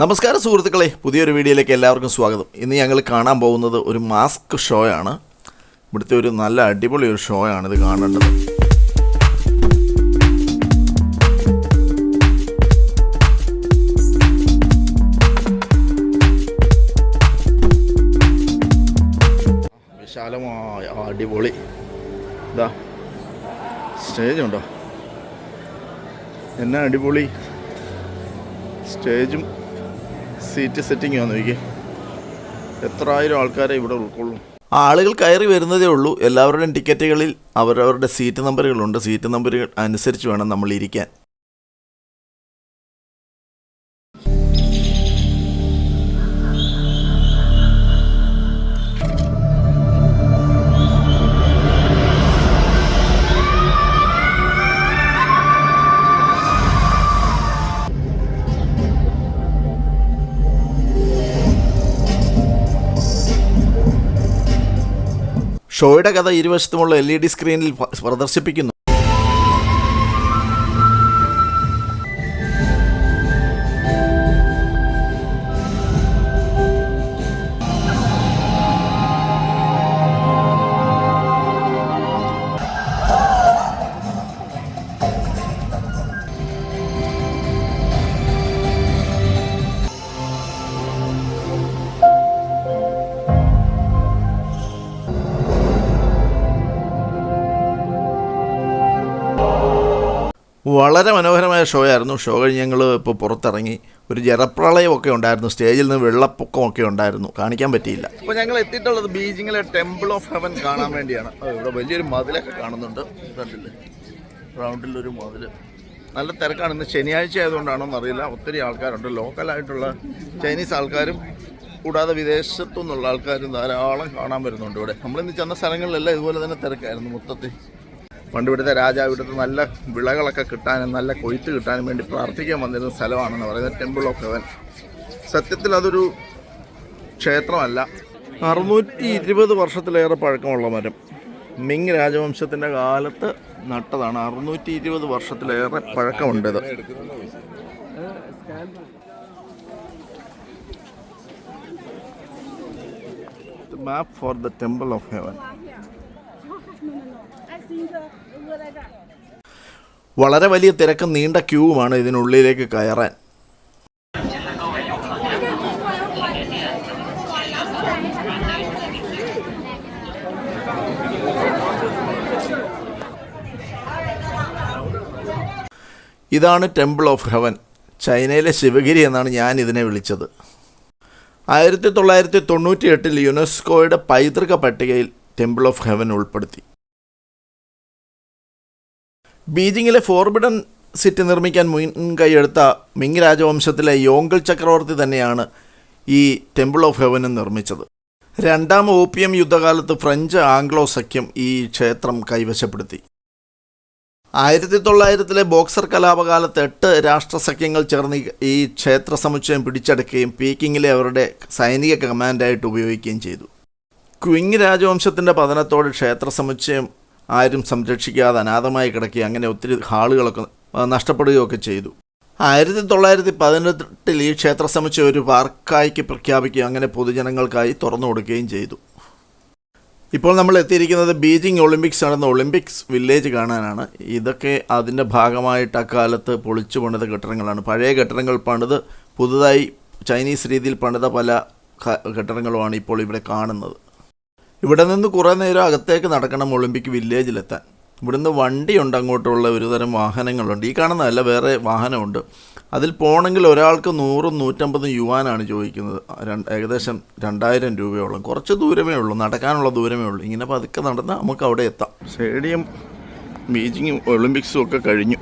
നമസ്കാരം സുഹൃത്തുക്കളെ. പുതിയൊരു വീഡിയോയിലേക്ക് എല്ലാവർക്കും സ്വാഗതം. ഇന്ന് ഞങ്ങൾ കാണാൻ പോകുന്നത് ഒരു മാസ്ക് ഷോ ആണ് ഇവിടുത്തെ ഒരു നല്ല അടിപൊളി ഒരു ഷോ ആണ് ഇത് കാണേണ്ടത്. വിശാലമായ അടിപൊളി. ഇതാ സ്റ്റേജ് ഉണ്ടോ എന്നാ അടിപൊളി. സ്റ്റേജും സീറ്റ് സെറ്റിംഗ് ആണ് നോക്കി. എത്ര ആയിരം ആൾക്കാരെ ഇവിടെ ഉൾക്കൊള്ളും. ആളുകൾ കയറി വരുന്നതേ ഉള്ളൂ. എല്ലാവരുടെയും ടിക്കറ്റുകളിൽ അവരവരുടെ സീറ്റ് നമ്പറുകളുണ്ട്. സീറ്റ് നമ്പറുകൾ അനുസരിച്ച് വേണം നമ്മൾ ഇരിക്കാൻ. ഷോയുടെ കഥ ഇരുവശത്തുമുള്ള എൽ ഇ ഡി സ്ക്രീനിൽ പ്രദർശിപ്പിക്കുന്നു. വളരെ മനോഹരമായ ഷോ ആയിരുന്നു. ഷോ കഴിഞ്ഞ് ഞങ്ങൾ ഇപ്പോൾ പുറത്തിറങ്ങി. ഒരു ജലപ്രളയമൊക്കെ ഉണ്ടായിരുന്നു. സ്റ്റേജിൽ നിന്ന് വെള്ളപ്പൊക്കമൊക്കെ ഉണ്ടായിരുന്നു. കാണിക്കാൻ പറ്റിയില്ല. അപ്പോൾ ഞങ്ങൾ എത്തിയിട്ടുള്ളത് ബീജിങ്ങിലെ ടെമ്പിൾ ഓഫ് ഹെവൻ കാണാൻ വേണ്ടിയാണ്. ഇവിടെ വലിയൊരു മതിലൊക്കെ കാണുന്നുണ്ട്. കണ്ടില്ലേ? റൗണ്ടിലൊരു മതിൽ നല്ല തിരക്കാണ്. ഇന്ന് ശനിയാഴ്ച ആയതുകൊണ്ടാണോന്ന് അറിയില്ല ഒത്തിരി ആൾക്കാരുണ്ട്. ലോക്കലായിട്ടുള്ള ചൈനീസ് ആൾക്കാരും കൂടാതെ വിദേശത്തു നിന്നുള്ള ആൾക്കാരും ധാരാളം കാണാൻ വരുന്നുണ്ട് ഇവിടെ. നമ്മളിന്ന് ചെന്ന സ്ഥലങ്ങളിലെല്ലാം ഇതുപോലെ തന്നെ തിരക്കായിരുന്നു മൊത്തത്തിൽ. പണ്ട് ഇവിടുത്തെ രാജാവ് ഇവിടുത്തെ നല്ല വിളകളൊക്കെ കിട്ടാനും നല്ല കൊയ്ത്ത് കിട്ടാനും വേണ്ടി പ്രാർത്ഥിക്കാൻ വന്നിരുന്ന സ്ഥലമാണെന്ന് പറയുന്നത് ടെമ്പിൾ ഓഫ് ഹെവൻ സത്യത്തിൽ അതൊരു ക്ഷേത്രമല്ല. അറുന്നൂറ്റി ഇരുപത് വർഷത്തിലേറെ പഴക്കമുള്ള മരം. മിങ് രാജവംശത്തിന്റെ കാലത്ത് നട്ടതാണ്. അറുന്നൂറ്റി ഇരുപത് വർഷത്തിലേറെ പഴക്കമുണ്ടത് map for the temple of heaven വളരെ വലിയ തിരക്കും നീണ്ട ക്യൂവുമാണ് ഇതിനുള്ളിലേക്ക് കയറാൻ. ഇതാണ് ടെമ്പിൾ ഓഫ് ഹെവൻ ചൈനയിലെ ശിവഗിരി എന്നാണ് ഞാൻ ഇതിനെ വിളിച്ചത്. ആയിരത്തി തൊള്ളായിരത്തി തൊണ്ണൂറ്റി എട്ടിൽ യുനെസ്കോയുടെ പൈതൃക പട്ടികയിൽ ടെമ്പിൾ ഓഫ് ഹെവൻ ഉൾപ്പെടുത്തി. ബീജിങ്ങിലെ ഫോർബിഡൻ സിറ്റി നിർമ്മിക്കാൻ മുൻകൈയെടുത്ത മിങ് രാജവംശത്തിലെ യോങ്കൽ ചക്രവർത്തി തന്നെയാണ് ഈ ടെമ്പിൾ ഓഫ് ഹെവനും നിർമ്മിച്ചത്. രണ്ടാം ഓപ്പിയം യുദ്ധകാലത്ത് ഫ്രഞ്ച് ആംഗ്ലോ സഖ്യം ഈ ക്ഷേത്രം കൈവശപ്പെടുത്തി. ആയിരത്തി തൊള്ളായിരത്തിലെ ബോക്സർ കലാപകാലത്ത് എട്ട് രാഷ്ട്രസഖ്യങ്ങൾ ചേർന്ന് ഈ- ഈ ക്ഷേത്ര സമുച്ചയം പിടിച്ചെടുക്കുകയും പീക്കിങ്ങിലെ അവരുടെ സൈനിക കമാൻഡായിട്ട് ഉപയോഗിക്കുകയും ചെയ്തു. ക്വിങ് രാജവംശത്തിന്റെ പതനത്തോടെ ക്ഷേത്ര സമുച്ചയം ആരും സംരക്ഷിക്കാതെ അനാഥമായി കിടക്കുകയും അങ്ങനെ ഒത്തിരി ഹാളുകളൊക്കെ നഷ്ടപ്പെടുകയൊക്കെ ചെയ്തു. ആയിരത്തി തൊള്ളായിരത്തി പതിനെട്ടിൽ ഈ ക്ഷേത്ര സമുച്ചയം ഒരു പാർക്കായിക്ക് പ്രഖ്യാപിക്കുകയും അങ്ങനെ പൊതുജനങ്ങൾക്കായി തുറന്നു കൊടുക്കുകയും ചെയ്തു. ഇപ്പോൾ നമ്മൾ എത്തിയിരിക്കുന്നത് ബീജിംഗ് ഒളിമ്പിക്സ് നടന്ന ഒളിമ്പിക്സ് വില്ലേജ് കാണാനാണ്. ഇതൊക്കെ അതിന്റെ ഭാഗമായിട്ട് അക്കാലത്ത് പൊളിച്ചു പണിത കെട്ടിടങ്ങളാണ്. പഴയ കെട്ടിടങ്ങൾ പണിത് പുതുതായി ചൈനീസ് രീതിയിൽ പണിത പല കെട്ടിടങ്ങളുമാണ് ഇപ്പോൾ ഇവിടെ കാണുന്നത്. ഇവിടെ നിന്ന് കുറേ നേരം അകത്തേക്ക് നടക്കണം ഒളിമ്പിക് വില്ലേജിലെത്താൻ. ഇവിടുന്ന് വണ്ടിയുണ്ട് അങ്ങോട്ടുള്ള ഒരുതരം വാഹനങ്ങളുണ്ട്. ഈ കാണുന്നതല്ല വേറെ വാഹനമുണ്ട്. അതിൽ പോകണമെങ്കിൽ ഒരാൾക്ക് നൂറും നൂറ്റമ്പതും യുവാനാണ് ചോദിക്കുന്നത്. രണ്ട് ഏകദേശം രണ്ടായിരം രൂപയോളം. കുറച്ച് ദൂരമേ ഉള്ളൂ നടക്കാനുള്ള ദൂരമേ ഉള്ളൂ. ഇങ്ങനെ പതുക്കെ നടന്ന് നമുക്ക് അവിടെ എത്താം. സ്റ്റേഡിയം ബീജിങ്ങും ഒളിമ്പിക്സും ഒക്കെ കഴിഞ്ഞു.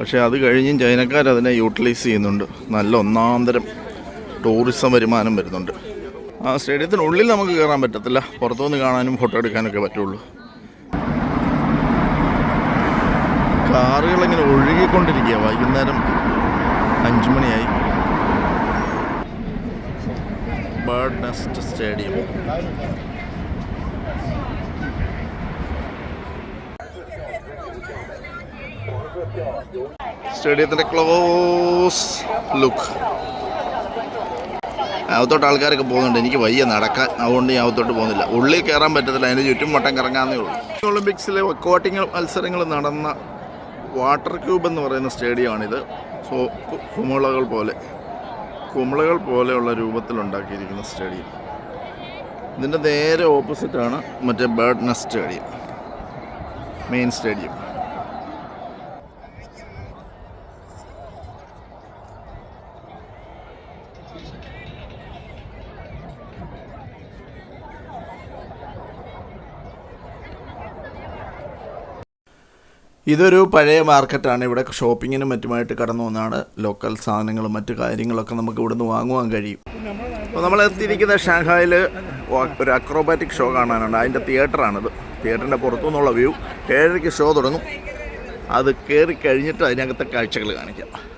പക്ഷേ അത് കഴിഞ്ഞും ചൈനക്കാർ അതിനെ യൂട്ടിലൈസ് ചെയ്യുന്നുണ്ട്. നല്ല ഒന്നാന്തരം ടൂറിസം വരുമാനം വരുന്നുണ്ട്. സ്റ്റേഡിയത്തിനുള്ളിൽ നമുക്ക് കയറാൻ പറ്റത്തില്ല. പുറത്തുനിന്ന് കാണാനും ഫോട്ടോ എടുക്കാനൊക്കെ പറ്റുള്ളൂ. കാറുകളിങ്ങനെ ഒഴുകിക്കൊണ്ടിരിക്കുക വൈകുന്നേരം അഞ്ചു മണിയായി. ബേർഡ് നെസ്റ്റ് സ്റ്റേഡിയം സ്റ്റേഡിയത്തിന്റെ ക്ലോസ് ലുക്ക് അകത്തോട്ട് ആൾക്കാരൊക്കെ പോകുന്നുണ്ട്. എനിക്ക് വയ്യ നടക്കാൻ. അതുകൊണ്ട് ഞാൻ അകത്തോട്ട് പോകുന്നില്ല. ഉള്ളിൽ കയറാൻ പറ്റത്തില്ല. അതിന് ചുറ്റും വട്ടം കറങ്ങാന്നേ ഉള്ളൂ. ഒളിമ്പിക്സിലെ കോട്ടിങ് മത്സരങ്ങൾ നടന്ന വാട്ടർ ക്യൂബ് എന്ന് പറയുന്ന സ്റ്റേഡിയമാണിത്. സോ കുമളകൾ പോലെ കുമിളകൾ പോലെയുള്ള രൂപത്തിലുണ്ടാക്കിയിരിക്കുന്ന സ്റ്റേഡിയം. ഇതിന്റെ നേരെ ഓപ്പോസിറ്റാണ് മറ്റേ bird nest stadium. Main stadium. ഇതൊരു പഴയ മാർക്കറ്റാണ്. ഇവിടെ ഷോപ്പിങ്ങിനും മറ്റുമായിട്ട് കടന്നു വന്നാണ്. ലോക്കൽ സാധനങ്ങളും മറ്റു കാര്യങ്ങളൊക്കെ നമുക്ക് ഇവിടുന്ന് വാങ്ങുവാൻ കഴിയും. അപ്പോൾ നമ്മൾ എത്തിയിരിക്കുന്ന ഷാങ്ഹായിൽ ഒരു അക്രോബാറ്റിക് ഷോ കാണാനുണ്ട്. അതിന്റെ തിയേറ്ററാണിത് തിയേറ്ററിന്റെ പുറത്തു നിന്നുള്ള വ്യൂ ഏഴരയ്ക്ക് ഷോ തുടങ്ങും. അത് കയറി കഴിഞ്ഞിട്ട് അതിനകത്തെ കാഴ്ചകൾ കാണിക്കാം.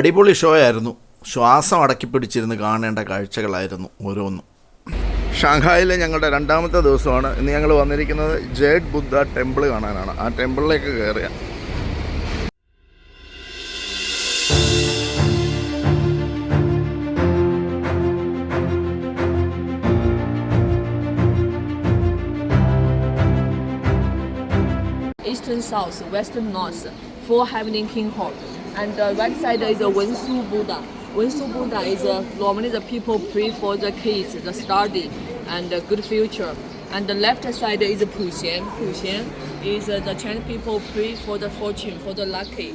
അടിപൊളി ഷോ ആയിരുന്നു. ശ്വാസം അടക്കി പിടിച്ചിരുന്ന് കാണേണ്ട കാഴ്ചകളായിരുന്നു ഓരോന്നും. ഷാങ്ഹായിലെ ഞങ്ങളുടെ രണ്ടാമത്തെ ദിവസമാണ്. ഇന്ന് ഞങ്ങൾ വന്നിരിക്കുന്നത് ജേഡ് ബുദ്ധ ടെമ്പിൾ കാണാനാണ്. ആ ടെമ്പിളിലേക്ക് കയറിയ eastern south, western north, four Heavenly King Hall. And the right side is a Wensu Buddha. Wensu Buddha is a, normally the people pray for the kids, the study, and the good future. And the left side is Puxian. Puxian is uh, the Chinese people pray for the fortune, for the lucky.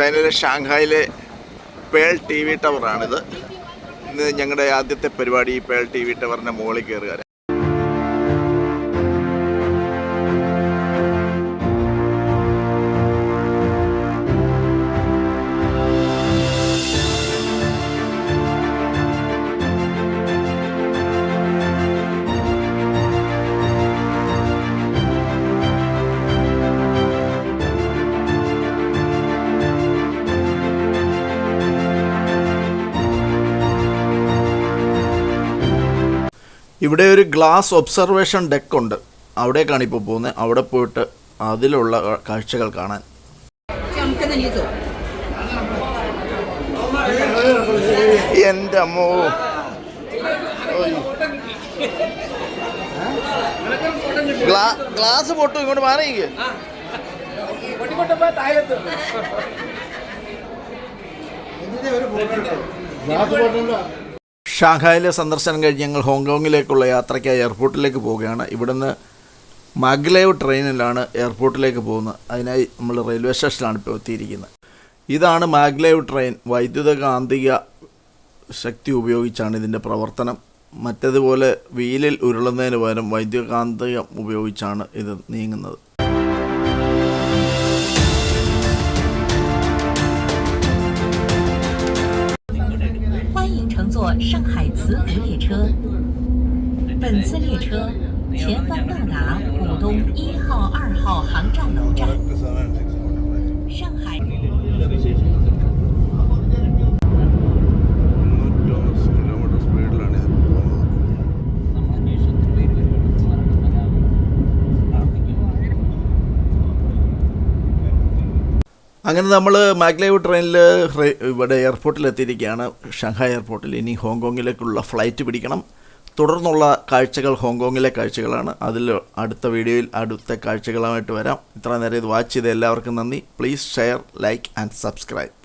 ചൈനയിലെ ഷാങ്ഹായിലെ pearl T V ടവറാണിത്. ഇന്ന് ഞങ്ങളുടെ ആദ്യത്തെ പരിപാടി ഈ pearl T V ടവറിന്റെ മുകളിൽ കയറുക ഇവിടെ ഒരു ഗ്ലാസ് ഒബ്സർവേഷൻ ഡെക്ക് ഉണ്ട്. അവിടേക്കാണ് ഇപ്പോൾ പോകുന്നത്. അവിടെ പോയിട്ട് അതിലുള്ള കാഴ്ചകൾ കാണാൻ. എന്റെ അമ്മോ. ഗ്ലാസ് പൊട്ടു ഇങ്ങോട്ട് മാറിയിക്ക് ഗ്ലാസ് പൊട്ടണ്ട ഷാങ്ഹായിലെ സന്ദർശനം കഴിഞ്ഞ് ഞങ്ങൾ ഹോങ്കോങ്ങിലേക്കുള്ള യാത്രയ്ക്കായി എയർപോർട്ടിലേക്ക് പോവുകയാണ്. ഇവിടുന്ന് മഗ്ലേവ് ട്രെയിനിലാണ് എയർപോർട്ടിലേക്ക് പോകുന്നത്. അതിനായി നമ്മൾ റെയിൽവേ സ്റ്റേഷനിലാണ് ഇപ്പോൾ എത്തിയിരിക്കുന്നത്. ഇതാണ് മാഗ്ലേവ് ട്രെയിൻ. വൈദ്യുത കാന്തിക ശക്തി ഉപയോഗിച്ചാണ് ഇതിന്റെ പ്രവർത്തനം. മറ്റതുപോലെ വീലിൽ ഉരുളുന്നതിന് പകരം വൈദ്യുതകാന്തികം ഉപയോഗിച്ചാണ് ഇത് നീങ്ങുന്നത്. 上海磁浮列车。本次列车前方到达浦东一号、二号航站楼站。上海。അങ്ങനെ നമ്മൾ മാഗ്ലേവ് ട്രെയിനിൽ ഇവിടെ എയർപോർട്ടിൽ എത്തിയിരിക്കുകയാണ് ഷാങ്ഹായ് എയർപോർട്ടിൽ. ഇനി ഹോങ്കോങ്ങിലേക്കുള്ള ഫ്ലൈറ്റ് പിടിക്കണം. തുടർന്നുള്ള കാഴ്ചകൾ ഹോങ്കോങ്ങിലെ കാഴ്ചകളാണ്. അതിൽ അടുത്ത വീഡിയോയിൽ അടുത്ത കാഴ്ചകളുമായിട്ട് വരാം. ഇത്ര നേരം ഇത് വാച്ച് ചെയ്ത എല്ലാവർക്കും നന്ദി. Please share like and subscribe